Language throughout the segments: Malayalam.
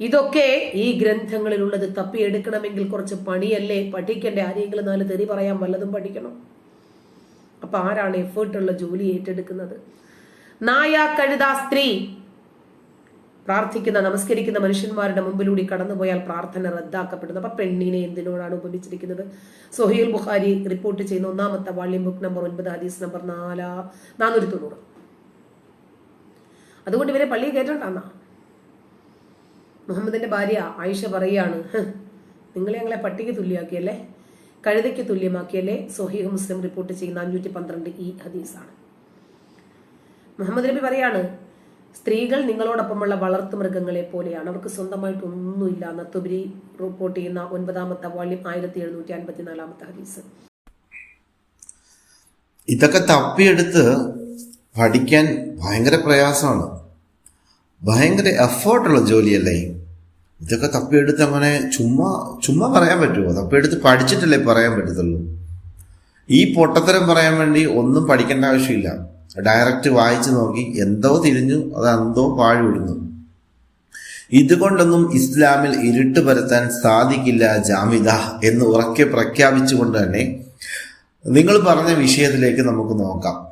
ഇതൊക്കെ ഈ ഗ്രന്ഥങ്ങളിലുള്ളത് തപ്പിയെടുക്കണമെങ്കിൽ കുറച്ച് പണിയല്ലേ? പഠിക്കണ്ടേ? ആരെങ്കിലും നാല് തെറി പറയാൻ വല്ലതും പഠിക്കണം? അപ്പൊ ആരാണ് എഫേർട്ടുള്ള ജോലി ഏറ്റെടുക്കുന്നത്? നായ കഴുത സ്ത്രീ. പ്രാർത്ഥിക്കുന്ന നമസ്കരിക്കുന്ന മനുഷ്യന്മാരുടെ മുമ്പിലൂടെ കടന്നുപോയാൽ പ്രാർത്ഥന റദ്ദാക്കപ്പെടുന്നു. അപ്പൊ പെണ്ണിനെ എന്തിനോടാണ് ഉപമിച്ചിരിക്കുന്നത്? സൊഹീൽ ബുഖാരി റിപ്പോർട്ട് ചെയ്യുന്ന ഒന്നാമത്തെ വാള്യം ബുക്ക് നമ്പർ ഒൻപത് ഹദീസ് നമ്പർ നാലാ നാനൂറ്റി തൊണ്ണൂറ് അതുകൊണ്ട് ഇവരെ പള്ളിയിൽ കയറ്റണ്ടെന്നാ മുഹമ്മദിന്റെ ഭാര്യ ആയിഷ പറയാണ് നിങ്ങൾ ഞങ്ങളെ പട്ടിക തുല്യമാക്കിയല്ലേ? കഴുതയ്ക്ക് തുല്യമാക്കിയല്ലേ? സൊഹീഹ് മുസ്ലിം റിപ്പോർട്ട് ചെയ്യുന്ന അഞ്ഞൂറ്റി പന്ത്രണ്ട് ഈ ഹദീസാണ്. മുഹമ്മദ് നബി പറയാണ് സ്ത്രീകൾ നിങ്ങളോടൊപ്പമുള്ള വളർത്തു മൃഗങ്ങളെ പോലെയാണ്. അവർക്ക് സ്വന്തമായിട്ട് ഒന്നുമില്ല നത്തുബരി റിപ്പോർട്ട് ചെയ്യുന്ന ഒൻപതാമത്തെ വോള്യം ആയിരത്തി എഴുന്നൂറ്റി അൻപത്തിനാലാമത്തെ ഹദീസ്. ഇതൊക്കെ തപ്പിയെടുത്ത് പഠിക്കാൻ ഭയങ്കര പ്രയാസമാണ്. ഭയങ്കര എഫേർട്ടുള്ള ജോലിയല്ലേ? ഇതൊക്കെ തപ്പിയെടുത്ത് അങ്ങനെ ചുമ്മാ ചുമ്മാ പറയാൻ പറ്റുമോ തപ്പിയെടുത്ത് പഠിച്ചിട്ടല്ലേ പറയാൻ പറ്റത്തുള്ളൂ. ഈ പൊട്ടത്തരം പറയാൻ വേണ്ടി ഒന്നും പഠിക്കേണ്ട ആവശ്യമില്ല. ഡയറക്റ്റ് വായിച്ചു നോക്കി എന്തോ തിരിഞ്ഞു അത് എന്തോ പാഴ്വിടുന്നു. ഇതുകൊണ്ടൊന്നും ഇസ്ലാമിൽ ഇരുട്ട് പരത്താൻ സാധിക്കില്ല ജാമിദ എന്ന് ഉറക്കെ പ്രഖ്യാപിച്ചുകൊണ്ട് തന്നെ നിങ്ങൾ പറഞ്ഞ വിഷയത്തിലേക്ക് നമുക്ക് നോക്കാം.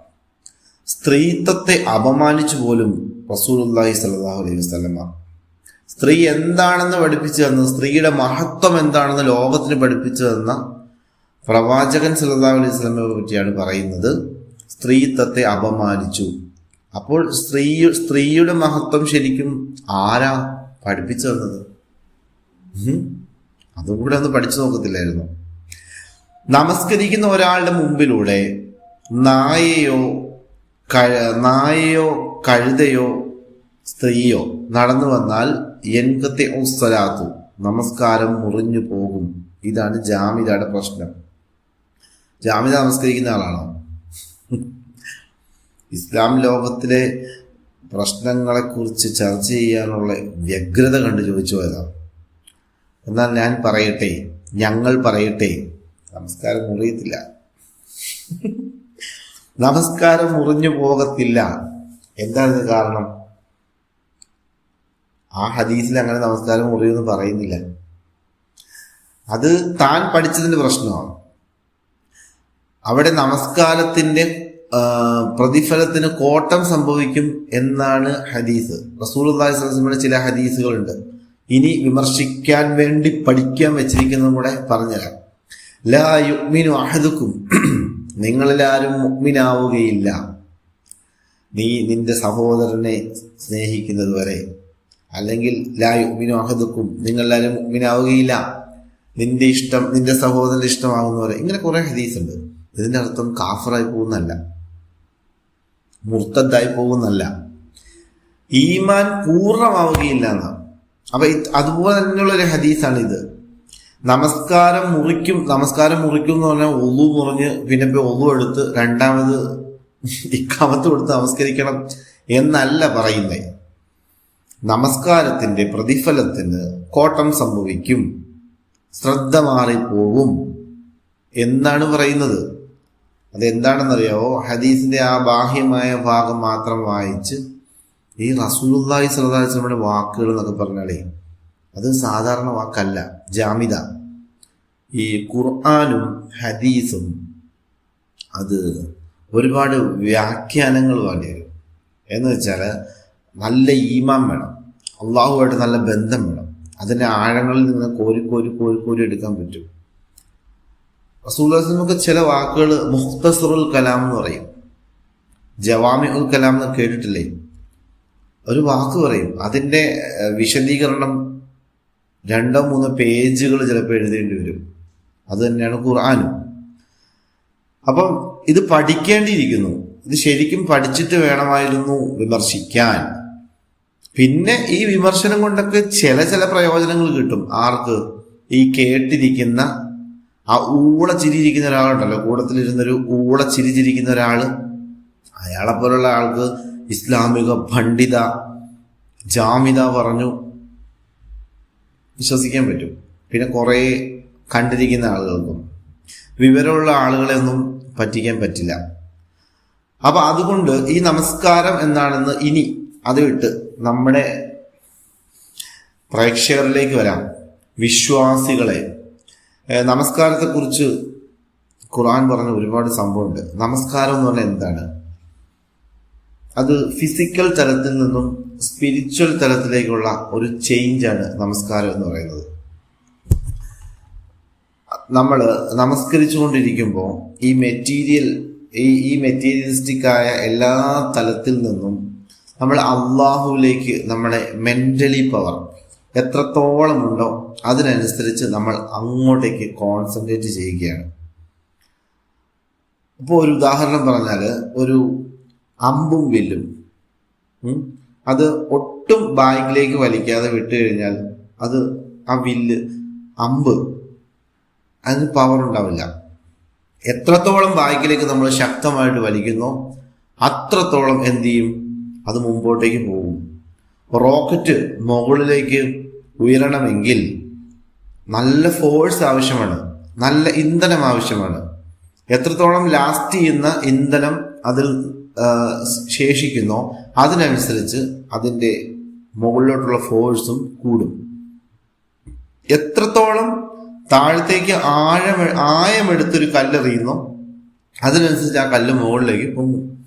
സ്ത്രീത്വത്തെ അപമാനിച്ചു പോലും റസൂലുള്ളാഹി സ്വല്ലല്ലാഹു അലൈഹി വസ്ലമ സ്ത്രീ എന്താണെന്ന് പഠിപ്പിച്ചു തന്ന സ്ത്രീയുടെ മഹത്വം എന്താണെന്ന് ലോകത്തിന് പഠിപ്പിച്ചു തന്ന പ്രവാചകൻ സല്ലാഹു അലൈഹി വസല്ലമയെ പറ്റിയാണ് പറയുന്നത്. സ്ത്രീത്വത്തെ അപമാനിച്ചു. അപ്പോൾ സ്ത്രീ സ്ത്രീയുടെ മഹത്വം ശരിക്കും ആരാ പഠിപ്പിച്ചു തന്നത്? അതും കൂടെ ഒന്ന് പഠിച്ചു നോക്കത്തില്ലായിരുന്നു. നമസ്കരിക്കുന്ന ഒരാളുടെ മുമ്പിലൂടെ നായയോ നായയോ കഴുതയോ സ്ത്രീയോ നടന്നു വന്നാൽ എൻകത്തെ ഉസ്സലാത്തു നമസ്കാരം മുറിഞ്ഞു പോകും. ഇതാണ് ജാമിതയുടെ പ്രശ്നം. ജാമിത നമസ്കരിക്കുന്ന ആളാണോ? ഇസ്ലാം ലോകത്തിലെ പ്രശ്നങ്ങളെക്കുറിച്ച് ചർച്ച ചെയ്യാനുള്ള വ്യഗ്രത കണ്ട് ചോദിച്ചു പോയതാണ് എന്നാൽ ഞാൻ പറയട്ടെ ഞങ്ങൾ പറയട്ടെ. നമസ്കാരം മുറിയത്തില്ല. നമസ്കാരം മുറിഞ്ഞു പോകത്തില്ല. എന്താണ് കാരണം? ആ ഹദീസിൽ അങ്ങനെ നമസ്കാരം മുറിയെന്ന് പറയുന്നില്ല. അത് താൻ പഠിച്ചതിന്റെ പ്രശ്നമാണ്. അവിടെ നമസ്കാരത്തിന്റെ പ്രതിഫലത്തിന് കോട്ടം സംഭവിക്കും എന്നാണ് ഹദീസ്. റസൂൽ അള്ളാഹിസ്ലമിയുടെ ചില ഹദീസുകളുണ്ട്. ഇനി വിമർശിക്കാൻ വേണ്ടി പഠിക്കാൻ വെച്ചിരിക്കുന്നതും കൂടെ പറഞ്ഞുതരാം. ലാ യുഗ്മിനു അഹദുക്കും. നിങ്ങളിലാരും മുഗ്മിനാവുകയില്ല. നീ നിന്റെ സഹോദരനെ സ്നേഹിക്കുന്നത് വരെ. അല്ലെങ്കിൽ ലാ യുഗ്മിനു നിങ്ങളെല്ലാവരും മുഗ്മിനാവുകയില്ല. നിന്റെ ഇഷ്ടം നിന്റെ സഹോദരന്റെ ഇഷ്ടമാകുന്നവരെ ഇങ്ങനെ കുറെ ഹദീസ് ഉണ്ട് ഇതിന്റെ അർത്ഥം കാഫറായി പോകുന്നല്ല മുർത്തദ്ദായി പോകുന്നല്ല ഈമാൻ പൂർണമാവുകയില്ല എന്നാണ്. അപ്പൊ അതുപോലെ തന്നെയുള്ള ഒരു ഹദീസാണ് ഇത് നമസ്കാരം മുറിക്കും നമസ്കാരം മുറിക്കും എന്ന് പറഞ്ഞാൽ ഒളു മുറിഞ്ഞ് പിന്നെ ഒതു എടുത്ത് രണ്ടാമത് ഇക്കാമത്ത് കൊടുത്ത് നമസ്കരിക്കണം എന്നല്ല പറയുന്നത് നമസ്കാരത്തിന്റെ പ്രതിഫലത്തിന് കോട്ടം സംഭവിക്കും. ശ്രദ്ധ മാറിപ്പോവും എന്നാണ് പറയുന്നത്. അതെന്താണെന്നറിയാവോ? ഹദീസിന്റെ ആ ബാഹ്യമായ ഭാഗം മാത്രം വായിച്ച് ഈ റസൂലുള്ളാഹി വസല്ലമയുടെ വാക്കുകൾ എന്നൊക്കെ പറഞ്ഞാലേ അത് സാധാരണ വാക്കല്ല ജാമിദ ഈ ഖുർആാനും ഹദീസും അത് ഒരുപാട് വ്യാഖ്യാനങ്ങൾ വേണ്ടി വരും. എന്ന് വെച്ചാൽ നല്ല ഈമാൻ വേണം അള്ളാഹുമായിട്ട് നല്ല ബന്ധം വേണം. അതിന്റെ ആഴങ്ങളിൽ നിന്ന് കോരി കോരി കോരി കോരി എടുക്കാൻ പറ്റും. റസൂൽക്ക് ചില വാക്കുകൾ മുഖ്തസറുൽ കലാം എന്ന് പറയും. ജവാമി ഉൽ കലാം എന്ന് കേട്ടിട്ടില്ലേ? ഒരു വാക്ക് പറയും. അതിന്റെ വിശദീകരണം രണ്ടോ മൂന്നോ പേജുകൾ ചിലപ്പോൾ എഴുതേണ്ടി വരും. അത് തന്നെയാണ് ഖുർആാനും. അപ്പം ഇത് പഠിക്കേണ്ടിയിരിക്കുന്നു. ഇത് ശരിക്കും പഠിച്ചിട്ട് വേണമായിരുന്നു വിമർശിക്കാൻ. പിന്നെ ഈ വിമർശനം കൊണ്ടൊക്കെ ചില ചില പ്രയോജനങ്ങൾ കിട്ടും. ആർക്ക്? ഈ കേട്ടിരിക്കുന്ന ആ ഊള ചിരിയിരിക്കുന്ന ഒരാളുണ്ടല്ലോ. കൂടത്തിലിരുന്നൊരു ഊള ചിരിച്ചിരിക്കുന്ന ഒരാൾ അയാളെ പോലുള്ള ആൾക്ക് ഇസ്ലാമിക പണ്ഡിത ജാമിത പറഞ്ഞു. വിശ്വസിക്കാൻ പറ്റും. പിന്നെ കുറേ കണ്ടിരിക്കുന്ന ആളുകൾക്കും വിവരമുള്ള ആളുകളെ ഒന്നും പറ്റിക്കാൻ പറ്റില്ല. അപ്പൊ അതുകൊണ്ട് ഈ നമസ്കാരം എന്താണെന്ന് ഇനി അത് വിട്ട് നമ്മുടെ പ്രേക്ഷകരിലേക്ക് വരാം. വിശ്വാസികളെ. നമസ്കാരത്തെക്കുറിച്ച് ഖുർആൻ പറഞ്ഞ ഒരുപാട് സംഭവമുണ്ട്. നമസ്കാരം എന്ന് പറഞ്ഞാൽ എന്താണ്? അത് ഫിസിക്കൽ തലത്തിൽ നിന്നും സ്പിരിച്വൽ തലത്തിലേക്കുള്ള ഒരു ചേഞ്ചാണ് നമസ്കാരം എന്ന് പറയുന്നത്. നമ്മൾ നമസ്കരിച്ചുകൊണ്ടിരിക്കുമ്പോൾ ഈ മെറ്റീരിയൽ ഈ ഈ മെറ്റീരിയലിസ്റ്റിക് ആയ എല്ലാ തലത്തിൽ നിന്നും നമ്മൾ അള്ളാഹുവിലേക്ക് നമ്മുടെ മെന്റലി പവർ എത്രത്തോളം ഉണ്ടോ അതിനനുസരിച്ച് നമ്മൾ അങ്ങോട്ടേക്ക് കോൺസെൻട്രേറ്റ് ചെയ്യുകയാണ്. ഇപ്പോൾ ഒരു ഉദാഹരണം പറഞ്ഞാൽ ഒരു അമ്പും വില്ലും. അത് ഒട്ടും ബാക്കിലേക്ക് വലിക്കാതെ വിട്ടു കഴിഞ്ഞാൽ അത് ആ വില്ല് അമ്പ് അതിന് പവർ ഉണ്ടാവില്ല. എത്രത്തോളം ബാക്കിലേക്ക് നമ്മൾ ശക്തമായിട്ട് വലിക്കുന്നു അത്രത്തോളം എന്തു ചെയ്യും? അത് മുമ്പോട്ടേക്ക് പോകും. റോക്കറ്റ് മുകളിലേക്ക് ഉയരണമെങ്കിൽ നല്ല ഫോഴ്സ് ആവശ്യമാണ്. നല്ല ഇന്ധനം ആവശ്യമാണ്. എത്രത്തോളം ലാസ്റ്റ് ചെയ്യുന്ന ഇന്ധനം അതിൽ ശേഷിക്കുന്നോ. അതിനനുസരിച്ച് അതിന്റെ മുകളിലോട്ടുള്ള ഫോഴ്സും കൂടും. എത്രത്തോളം താഴത്തേക്ക് ആഴം ആയമെടുത്തൊരു കല്ലെറിയുന്നോ അതിനനുസരിച്ച് ആ കല്ല് മുകളിലേക്ക് പൊങ്ങും.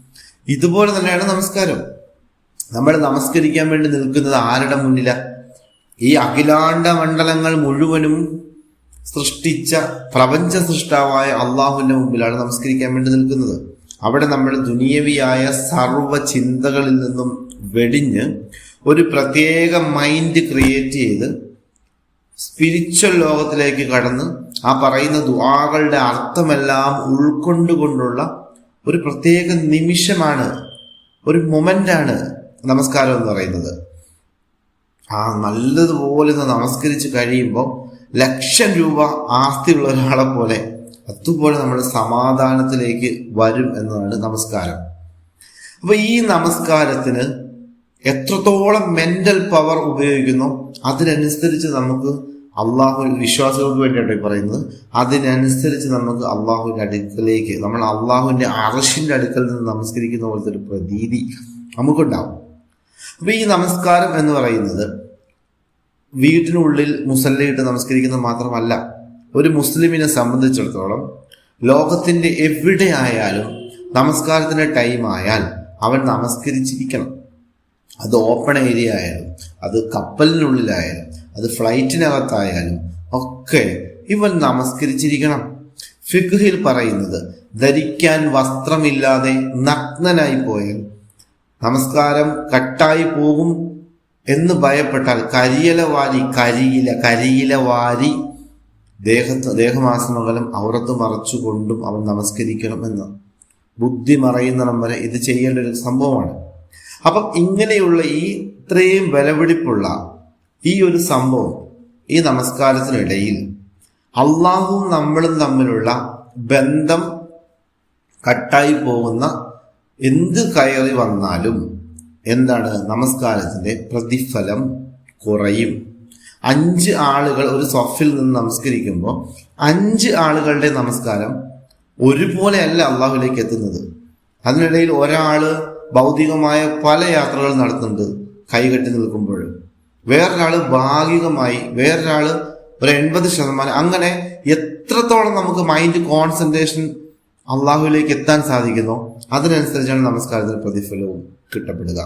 ഇതുപോലെ തന്നെയാണ് നമസ്കാരം. നമ്മൾ നമസ്കരിക്കാൻ വേണ്ടി നിൽക്കുന്നത് ആരുടെ മുന്നിലാണ് ഈ അഖിലാണ്ട മണ്ഡലങ്ങൾ മുഴുവനും സൃഷ്ടിച്ച പ്രപഞ്ച സൃഷ്ടാവായ അള്ളാഹുവിന്റെ മുമ്പിലാണ് നമസ്കരിക്കാൻ വേണ്ടി നിൽക്കുന്നത്. അവിടെ നമ്മൾ ദുനിയവിയായ സർവ ചിന്തകളിൽ നിന്നും വെടിഞ്ഞ് ഒരു പ്രത്യേക മൈൻഡ് ക്രിയേറ്റ് ചെയ്ത് സ്പിരിച്വൽ ലോകത്തിലേക്ക് കടന്ന് ആ പറയുന്ന ദുആകളുടെ അർത്ഥമെല്ലാം ഉൾക്കൊണ്ടുകൊണ്ടുള്ള ഒരു പ്രത്യേക നിമിഷമാണ് ഒരു മൊമെന്റാണ് നമസ്കാരം എന്ന് പറയുന്നത്. ആ നല്ലതുപോലെ നമസ്കരിച്ച് കഴിയുമ്പോൾ ലക്ഷം രൂപ ആസ്തിയുള്ള ഒരാളെ പോലെ അതുപോലെ നമ്മൾ സമാധാനത്തിലേക്ക് വരും എന്നതാണ് നമസ്കാരം. അപ്പൊ ഈ നമസ്കാരത്തിന് എത്രത്തോളം മെന്റൽ പവർ ഉപയോഗിക്കുന്നു അതിനനുസരിച്ച് നമുക്ക് അള്ളാഹു വിശ്വാസികൾക്ക് വേണ്ടിയാണ് പറയുന്നത്. അതിനനുസരിച്ച് നമുക്ക് അള്ളാഹുവിന്റെ അടുക്കലേക്ക് നമ്മൾ അള്ളാഹുവിന്റെ അറഷിന്റെ അടുക്കൽ നിന്ന് നമസ്കരിക്കുന്ന പോലത്തെ ഒരു പ്രതീതി നമുക്കുണ്ടാവും. അപ്പൊ ഈ നമസ്കാരം എന്ന് പറയുന്നത് വീട്ടിനുള്ളിൽ മുസല്ലയിട്ട് നമസ്കരിക്കുന്നത് മാത്രമല്ല ഒരു മുസ്ലിമിനെ സംബന്ധിച്ചിടത്തോളം ലോകത്തിന്റെ എവിടെ ആയാലും നമസ്കാരത്തിന്റെ ടൈം ആയാൽ അവൻ നമസ്കരിച്ചിരിക്കണം. അത് ഓപ്പൺ ഏരിയ ആയാലും അത് കപ്പലിനുള്ളിലായാലും അത് ഫ്ലൈറ്റിനകത്തായാലും ഒക്കെ ഇവൻ നമസ്കരിച്ചിരിക്കണം. ഫിഖ്ഹിൽ പറയുന്നത് ധരിക്കാൻ വസ്ത്രമില്ലാതെ നഗ്നനായി പോയാൽ നമസ്കാരം കട്ടായി പോകും എന്ന് ഭയപ്പെട്ടാൽ കരിയില വാരി കരിയില കരിയില വാരി ദേഹത്ത് ദേഹമാസമകലം ഔറത്ത് മറച്ചുകൊണ്ടും അവൻ നമസ്കരിക്കണം എന്ന്. ബുദ്ധി മറയുന്നിടം വരെ ഇത് ചെയ്യേണ്ട ഒരു സംഭവമാണ്. അപ്പം ഇങ്ങനെയുള്ള ഈ ഇത്രയും വിലപിടിപ്പുള്ള ഈ ഒരു സംഭവം ഈ നമസ്കാരത്തിനിടയിൽ അള്ളാഹുവും നമ്മളും തമ്മിലുള്ള ബന്ധം കട്ടായി പോകുന്ന എന്ത് കയറി വന്നാലും എന്താണ് നമസ്കാരത്തിന്റെ പ്രതിഫലം കുറയും. അഞ്ച് ആളുകൾ ഒരു സ്വഫിൽ നിന്ന് നമസ്കരിക്കുമ്പോൾ അഞ്ച് ആളുകളുടെ നമസ്കാരം ഒരുപോലെയല്ല അള്ളാഹുലേക്ക് എത്തുന്നത്. അതിനിടയിൽ ഒരാൾ ഭൗതികമായ പല യാത്രകൾ നടത്തുന്നുണ്ട് കൈകെട്ടി നിൽക്കുമ്പോൾ. വേറൊരാൾ ഭാഗികമായി വേറൊരാൾ ഒരു എൺപത് ശതമാനം. അങ്ങനെ എത്രത്തോളം നമുക്ക് മൈൻഡ് കോൺസെൻട്രേഷൻ അള്ളാഹുവിലേക്ക് എത്താൻ സാധിക്കുന്നു അതിനനുസരിച്ചാണ് നമസ്കാരത്തിന് പ്രതിഫലവും കിട്ടപ്പെടുക.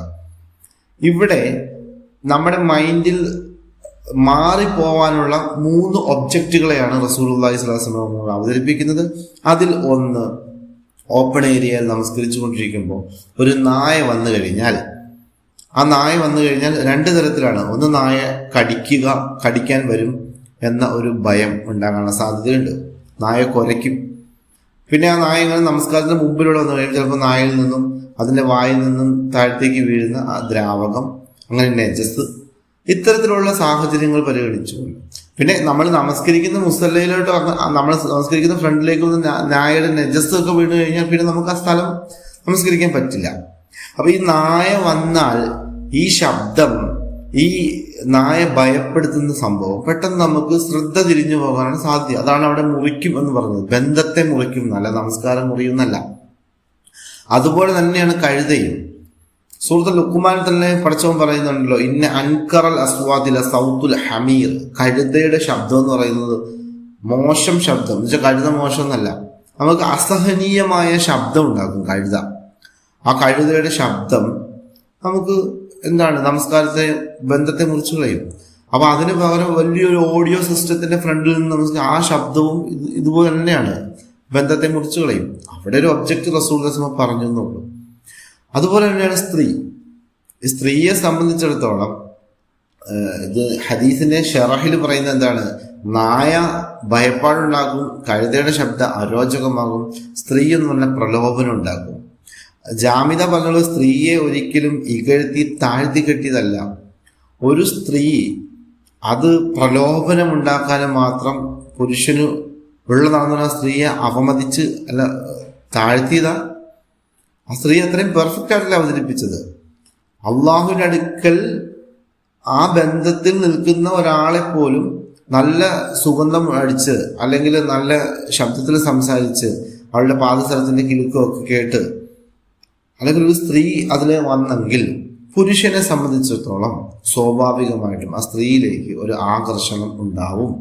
ഇവിടെ നമ്മുടെ മൈൻഡിൽ മാറിപ്പോവാനുള്ള മൂന്ന് ഒബ്ജക്റ്റുകളെയാണ് റസൂൽ അള്ളാഹി സ്വലാസ്ലം അവതരിപ്പിക്കുന്നത്. അതിൽ ഒന്ന് ഓപ്പൺ ഏരിയയിൽ നമസ്കരിച്ചു കൊണ്ടിരിക്കുമ്പോൾ ഒരു നായ വന്നു കഴിഞ്ഞാൽ ആ നായ വന്നു കഴിഞ്ഞാൽ രണ്ട് തരത്തിലാണ്. ഒന്ന് നായ കടിക്കുക കടിക്കാൻ വരും എന്ന ഒരു ഭയം ഉണ്ടാകാനുള്ള സാധ്യതയുണ്ട്. നായ കുരയ്ക്കും. പിന്നെ ആ നായ ഇങ്ങനെ നമസ്കാരത്തിന് മുമ്പിലൂടെ വന്നു കഴിയുമ്പോൾ ചിലപ്പോൾ നായയിൽ നിന്നും അതിന്റെ വായിൽ നിന്നും താഴത്തേക്ക് വീഴുന്ന ആ ദ്രാവകം അങ്ങനെ നെജസ് ഇത്തരത്തിലുള്ള സാഹചര്യങ്ങൾ പരിഗണിച്ചുകൊണ്ട് പിന്നെ നമ്മൾ നമസ്കരിക്കുന്ന മുസല്ലയിലോട്ട് നമ്മൾ നമസ്കരിക്കുന്ന ഫ്രണ്ടിലേക്ക് വന്ന് നായയുടെ നെജസ് ഒക്കെ വീണ് കഴിഞ്ഞാൽ പിന്നെ നമുക്ക് ആ സ്ഥലം നമസ്കരിക്കാൻ പറ്റില്ല. അപ്പൊ ഈ നായ വന്നാൽ ഈ ശബ്ദം ഈ നായ ഭയപ്പെടുത്തുന്ന സംഭവം പെട്ടെന്ന് നമുക്ക് ശ്രദ്ധ തിരിഞ്ഞു പോകാനാണ് സാധ്യത. അതാണ് അവിടെ മുറിക്കും എന്ന് പറഞ്ഞത്. ബന്ധത്തെ മുറിക്കും എന്നല്ല നമസ്കാരം മുറിയുന്നല്ല അതുപോലെ തന്നെയാണ് കഴുതയും. സുഹൃത്ത് ലുക്കുമാൻ തന്നെ പഠിച്ചവൻ പറയുന്നുണ്ടല്ലോ ഇന്ന അൻകറൽ അസ്വാദില സൗത്തുൽ ഹമീർ. കഴുതയുടെ ശബ്ദം എന്ന് പറയുന്നത് മോശം ശബ്ദം. എന്ന് വെച്ചാൽ കഴുത മോശം എന്നല്ല നമുക്ക് അസഹനീയമായ ശബ്ദം ഉണ്ടാക്കും കഴുത. ആ കഴുതയുടെ ശബ്ദം നമുക്ക് എന്താണ്? നമസ്കാരത്തെ ബന്ധത്തെ മുറിച്ച് കളയും അപ്പൊ അതിന് പകരം വലിയൊരു ഓഡിയോ സിസ്റ്റത്തിന്റെ ഫ്രണ്ടിൽ നിന്ന് നമുക്ക് ആ ശബ്ദവും ഇത് ഇതുപോലെ തന്നെയാണ് ബന്ധത്തെ മുറിച്ച് കളയും അവിടെ ഒരു ഒബ്ജക്റ്റ് റസൂൾ പറഞ്ഞു എന്നുള്ളൂ അതുപോലെ തന്നെയാണ് സ്ത്രീ. സ്ത്രീയെ സംബന്ധിച്ചിടത്തോളം ഇത് ഹദീസിന്റെ ഷെറഹിൽ പറയുന്നത് എന്താണ്? നായ ഭയപ്പാടുണ്ടാക്കും കഴുതയുടെ ശബ്ദം അരോചകമാകും സ്ത്രീ എന്ന് പറഞ്ഞാൽ പ്രലോഭനം ഉണ്ടാക്കും ജാമിത പറഞ്ഞത് സ്ത്രീയെ ഒരിക്കലും ഇകഴ്ത്തി താഴ്ത്തി കെട്ടിയതല്ല. ഒരു സ്ത്രീ അത് പ്രലോഭനം ഉണ്ടാക്കാനും മാത്രം പുരുഷന് ഉള്ളതാണെന്ന് പറഞ്ഞാൽ സ്ത്രീയെ അവമതിച്ച് അല്ല താഴ്ത്തിയതാ. ആ സ്ത്രീ അത്രയും പെർഫെക്റ്റ് ആയിട്ടല്ല അവതരിപ്പിച്ചത്? അള്ളാഹുവിന്റെ അടുക്കൽ ആ ബന്ധത്തിൽ നിൽക്കുന്ന ഒരാളെ പോലും നല്ല സുഗന്ധം അടിച്ച് അല്ലെങ്കിൽ നല്ല ശബ്ദത്തിൽ സംസാരിച്ച് അവളുടെ പാദസരത്തിന്റെ കിലുക്കമൊക്കെ കേട്ട് അല്ലെങ്കിൽ ഒരു സ്ത്രീ അതിൽ വന്നെങ്കിൽ പുരുഷനെ സംബന്ധിച്ചിടത്തോളം സ്വാഭാവികമായിട്ടും ആ സ്ത്രീയിലേക്ക് ഒരു ആകർഷണം ഉണ്ടാവും.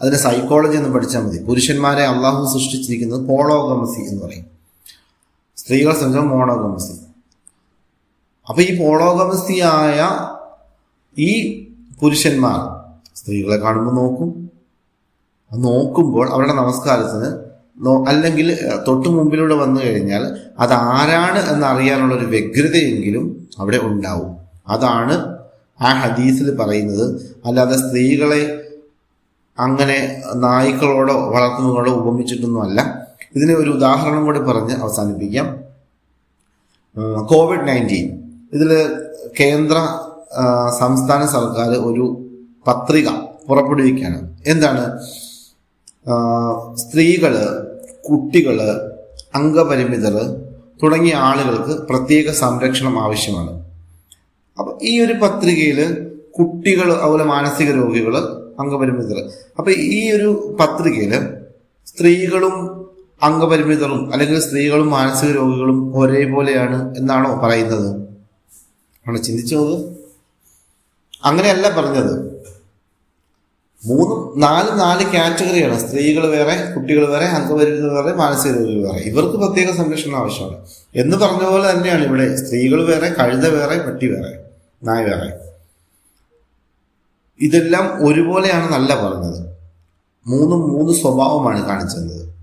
അതിനെ സൈക്കോളജി എന്ന് പഠിച്ചാൽ മതി. പുരുഷന്മാരെ അള്ളാഹു സൃഷ്ടിച്ചിരിക്കുന്നത് പോളോഗമസി എന്ന് പറയും. സ്ത്രീകളെ സംഘം മോണോഗമസി? അപ്പൊ ഈ പോളോഗമസിയായ ഈ പുരുഷന്മാർ സ്ത്രീകളെ കാണുമ്പോൾ നോക്കും. നോക്കുമ്പോൾ അവരുടെ നമസ്കാരത്തിന് അല്ലെങ്കിൽ തൊട്ടു മുമ്പിലൂടെ വന്നു കഴിഞ്ഞാൽ അത് ആരാണ് എന്നറിയാനുള്ള ഒരു വ്യഗ്രതയെങ്കിലും അവിടെ ഉണ്ടാവും. അതാണ് ആ ഹദീസിൽ പറയുന്നത്. അല്ലാതെ സ്ത്രീകളെ അങ്ങനെ നായ്ക്കളോടോ വളർത്തുന്നതോടോ ഉപമിച്ചിട്ടൊന്നുമല്ല. ഇതിന് ഒരു ഉദാഹരണം കൂടി പറഞ്ഞ് അവസാനിപ്പിക്കാം. കോവിഡ് നയന്റീൻ ഇതിൽ കേന്ദ്ര സംസ്ഥാന സർക്കാർ ഒരു പത്രിക പുറപ്പെടുവിക്കുകയാണ് എന്താണ്? സ്ത്രീകൾ കുട്ടികൾ അംഗപരിമിതർ തുടങ്ങിയ ആളുകൾക്ക് പ്രത്യേക സംരക്ഷണം ആവശ്യമാണ്. അപ്പൊ ഈ ഒരു പത്രികയിൽ കുട്ടികൾ അതുപോലെ മാനസിക രോഗികൾ അംഗപരിമിതർ അപ്പൊ ഈ ഒരു പത്രികയിൽ സ്ത്രീകളും അംഗപരിമിതരും അല്ലെങ്കിൽ സ്ത്രീകളും മാനസിക രോഗികളും ഒരേപോലെയാണ് എന്നാണോ പറയുന്നത്? ആണ് ചിന്തിച്ചത്? അങ്ങനെയല്ല പറഞ്ഞത്. മൂന്നും നാല് നാല് കാറ്റഗറിയാണ്. സ്ത്രീകൾ വേറെ കുട്ടികൾ വേറെ അംഗപരിമിതർ വേറെ മാനസിക രോഗികൾ വേറെ. ഇവർക്ക് പ്രത്യേക സംരക്ഷണം ആവശ്യമാണ്. എന്ന് പറഞ്ഞ പോലെ തന്നെയാണ് ഇവിടെ സ്ത്രീകൾ വേറെ കഴുത വേറെ പട്ടി വേറെ നായ വേറെ. ഇതെല്ലാം ഒരുപോലെയാണെന്നല്ല പറഞ്ഞത്. മൂന്നും മൂന്ന് സ്വഭാവമാണ് കാണിച്ചത്.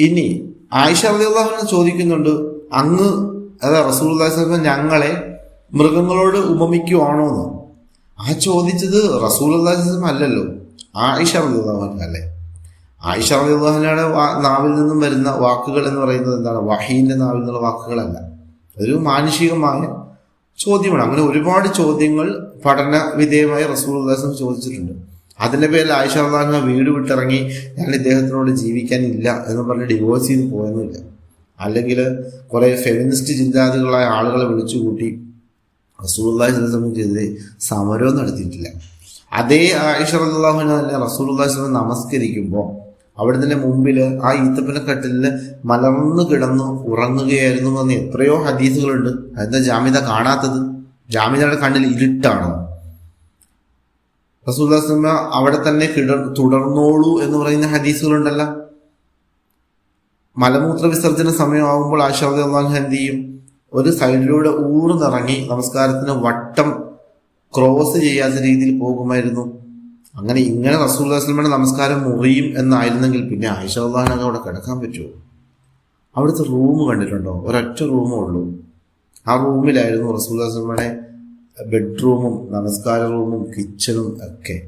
ഇനി ആയിഷ അള്ളാഹുവിനെ ചോദിക്കുന്നുണ്ട് അങ്ങ് അതാ റസൂൽ ഞങ്ങളെ മൃഗങ്ങളോട് ഉപമിക്കുവാണോ എന്ന്? ആ ചോദിച്ചത് റസൂൽ അല്ലല്ലോ ആയിഷ അള്ളാഹുൻ അല്ലേ? ആയിഷ അള്ളാഹുനയുടെ നാവിൽ നിന്നും വരുന്ന വാക്കുകൾ എന്ന് പറയുന്നത് എന്താണ്? വഹീന്റെ നാവിൽ നിന്നുള്ള വാക്കുകളല്ല. ഒരു മാനുഷികമായ ചോദ്യമാണ്. അങ്ങനെ ഒരുപാട് ചോദ്യങ്ങൾ പഠന വിധേയമായി റസൂൽ ചോദിച്ചിട്ടുണ്ട്. അതിന്റെ പേരിൽ ആയിഷ അള്ളാഹുന വീട് വിട്ടിറങ്ങി ഞാൻ ഇദ്ദേഹത്തിനോട് ജീവിക്കാനില്ല എന്ന് പറഞ്ഞ് ഡിവോഴ്സ് ചെയ്ത് പോയൊന്നുമില്ല അല്ലെങ്കിൽ കുറേ ഫെമിനിസ്റ്റ് ചിന്താഗതികളായ ആളുകളെ വിളിച്ചു കൂട്ടി റസൂലുള്ളാഹി സ്വലമക്കെതിരെ സമരവും നടത്തിയിട്ടില്ല. അതേ ആയിഷ അള്ളാഹുന തന്നെ റസൂലുള്ളാഹി സ്വലം നമസ്കരിക്കുമ്പോൾ അവിടുന്ന് മുമ്പിൽ ആ ഈത്തപ്പന കട്ടിലിൽ മലർന്നു കിടന്നു ഉറങ്ങുകയായിരുന്നു എന്ന് എത്രയോ ഹദീസുകളുണ്ട്. അതിന്റെ ജാമിത കാണാത്തത്? ജാമിതയുടെ കണ്ണിൽ ഇരുട്ടാണോ? റസൂല്ലാസ്ലമ അവിടെ തന്നെ കിട തുടർന്നോളൂ എന്ന് പറയുന്ന ഹദീസുകളുണ്ടല്ല. മലമൂത്ര വിസർജന സമയമാകുമ്പോൾ ആശാദ് അള്ളാഹു എന്ത് ചെയ്യും? ഒരു സൈഡിലൂടെ ഊർന്നിറങ്ങി നമസ്കാരത്തിന് വട്ടം ക്രോസ് ചെയ്യാത്ത രീതിയിൽ പോകുമായിരുന്നു. അങ്ങനെ ഇങ്ങനെ റസൂൽ നമസ്കാരം മുറിയും എന്നായിരുന്നെങ്കിൽ പിന്നെ ആയിഷ അവിടെ കിടക്കാൻ പറ്റുമോ? അവിടുത്തെ റൂം കണ്ടിട്ടുണ്ടോ? ഒരൊറ്റ റൂമേ ഉള്ളൂ. ആ റൂമിലായിരുന്നു റസൂൽ ബെഡ്റൂമും നമസ്കാര റൂമും കിച്ചണും ഒക്കെ.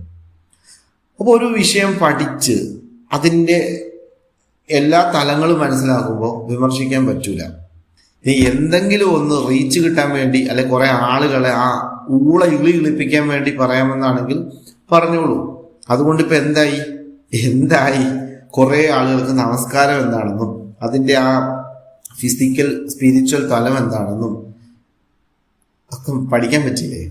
അപ്പോൾ ഒരു വിഷയം പഠിച്ച് അതിന്റെ എല്ലാ തലങ്ങളും മനസ്സിലാക്കുമ്പോൾ വിമർശിക്കാൻ പറ്റൂല. ഇനി എന്തെങ്കിലും ഒന്ന് റീച്ച് കിട്ടാൻ വേണ്ടി അല്ലെ കുറെ ആളുകളെ ആ ഊള ഇളി ഇളിപ്പിക്കാൻ വേണ്ടി പറയാമെന്നാണെങ്കിൽ പറഞ്ഞോളൂ. അതുകൊണ്ട് ഇപ്പൊ എന്തായി? എന്തായി? കുറെ ആളുകൾക്ക് നമസ്കാരം എന്താണെന്നും അതിന്റെ ആ ഫിസിക്കൽ സ്പിരിച്വൽ തലം എന്താണെന്നും ഒക്കെ പഠിക്കാൻ പറ്റില്ലേ?